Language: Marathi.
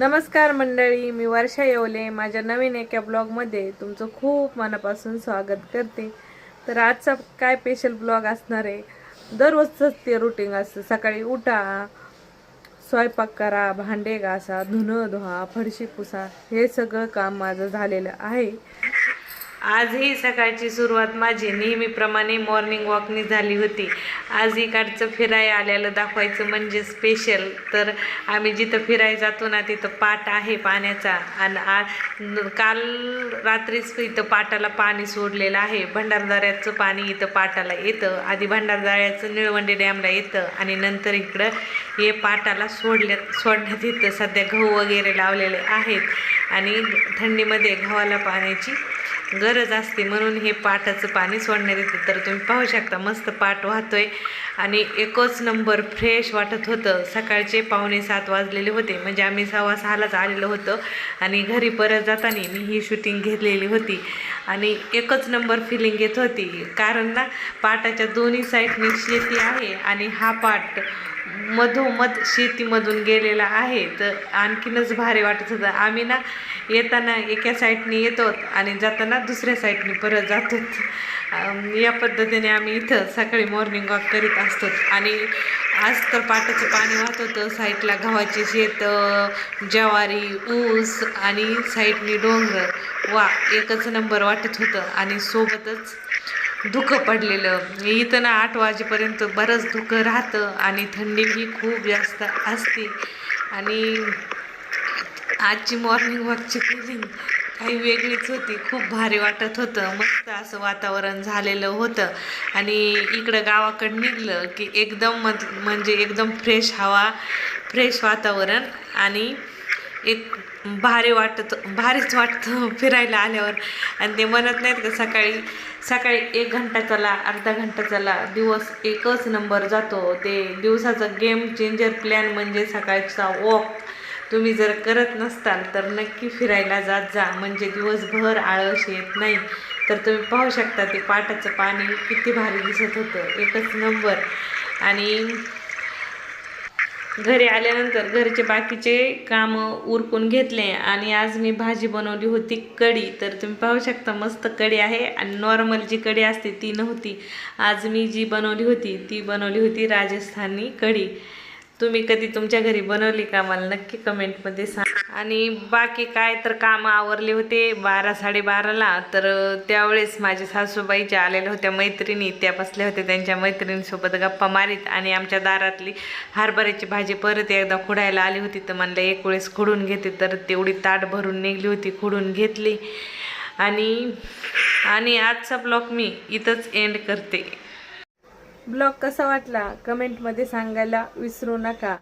नमस्कार मंडळी मी वर्षा येवले. माझ्या नवीन एका ब्लॉगमध्ये तुमचं खूप मनापासून स्वागत करते. तर आजचा काय स्पेशल ब्लॉग असणार आहे? दररोजचंच ते रुटीन असतं. सकाळी उठा स्वयंपाक करा भांडे घासा धुणं धुवा फरशी पुसा हे सगळं काम माझं झालेलं आहे. आजही सकाळची सुरुवात माझी. नेहमीप्रमाणे मॉर्निंग वॉकनी झाली होती. आज इकडचं फिराय आलेलं दाखवायचं म्हणजे स्पेशल तर आम्ही जिथं फिरायला जातो ना तिथं पाट आहे पाण्याचा. आणि आ काल रात्रीच इथं पाटाला पाणी सोडलेलं आहे. भंडारदाऱ्याचं पाणी इथं पाटाला येतं. आधी भंडारदाऱ्याचं निळवंडे डॅमला येतं. आणि नंतर इकडं हे पाटाला सोडल्यात सोडण्यात येतं. सध्या गहू वगैरे लावलेले आहेत. आणि थंडीमध्ये गव्हाला पाण्याची गरज असते. म्हणून हे पाटाचं पाणी सोडण्यात येतं तर तुम्ही पाहू शकता मस्त पाट वाहतोय. आणि एकच नंबर फ्रेश वाटत होतं. सकाळचे पावणे सात वाजलेले होते. म्हणजे आम्ही सव्वा सहालाच आलेलो होतो. आणि घरी परत जाताना मी ही शूटिंग घेतलेली होती. आणि एकच नंबर फिलिंग येत होती. कारण ना पाटाच्या दोन्ही साईडने शेती आहे आणि हा पाट मधोमध शेतीमधून गेलेला आहे तर आणखीनच भारी वाटत होतं. आम्ही ना येताना एका साईडने येतो आणि जाताना दुसऱ्या साईडने परत जातो. या पद्धतीने आम्ही इथं सकाळी मॉर्निंग वॉक करीत असतो. आणि आज तर पाटाचं पाणी वाहत होतं. साईडला गव्हाचे शेत ज्वारी ऊस आणि साईडनी डोंगर. वा एकच नंबर वाटत होतं. आणि सोबतच धुकं पडलेलं. इथं ना आठ वाजेपर्यंत बरंच धुकं राहतं आणि थंडी ही खूप जास्त असते. आणि आजची मॉर्निंग वॉकची फिलिंग काही वेगळीच होती. खूप भारी वाटत होतं. मस्त असं वातावरण झालेलं होतं. आणि इकडं गावाकडं निघलं की एकदम मत म्हणजे एकदम फ्रेश हवा फ्रेश वातावरण आणि एक भारी वाटत भारीच वाटतं फिरायला आल्यावर. आणि ते म्हणत नाहीत का सकाळी सकाळी एक घंटा चला अर्धा घंटा चला दिवस एकच नंबर जातो. ते दिवसाचा गेम चेंजर प्लॅन म्हणजे सकाळचा वॉक तुम्ही जर करत नसताल तर नक्की फिरायला जात जा. म्हणजे दिवसभर आळस येत नाही. तर तुम्ही पाहू शकता ते पाटाचं पाणी किती भारी दिसत होतं. एकच नंबर आणि घरी आल्यानंतर घरचे बाकीचे कामं उरकून घेतले आणि आज मी भाजी बनवली होती कढी. तर तुम्ही पाहू शकता मस्त कढी आहे आणि नॉर्मल जी कढी असते ती नव्हती. आज मी जी बनवली होती ती बनवली होती राजस्थानी कढी. तुम्ही कधी तुमच्या घरी बनवली का? मला नक्की कमेंटमध्ये सांग. आणि बाकी काय तर कामं आवरले होते बारा साडेबाराला तर त्यावेळेस माझ्या सासूबाईच्या आलेल्या होत्या मैत्रिणी. त्या बसल्या होत्या त्यांच्या मैत्रिणीसोबत गप्पा मारीत आणि आमच्या दारातली हरभऱ्याची भाजी परत एकदा खुडायला आली होती. तर म्हणलं एक वेळेस खुडून घेते. तर तेवढी ताट भरून निघली होती खुडून घेतली. आणि आणि आजचा ब्लॉग मी इथंच एंड करते. ब्लॉग कसा वाटला? कमेंटमध्ये सांगायला विसरू नका.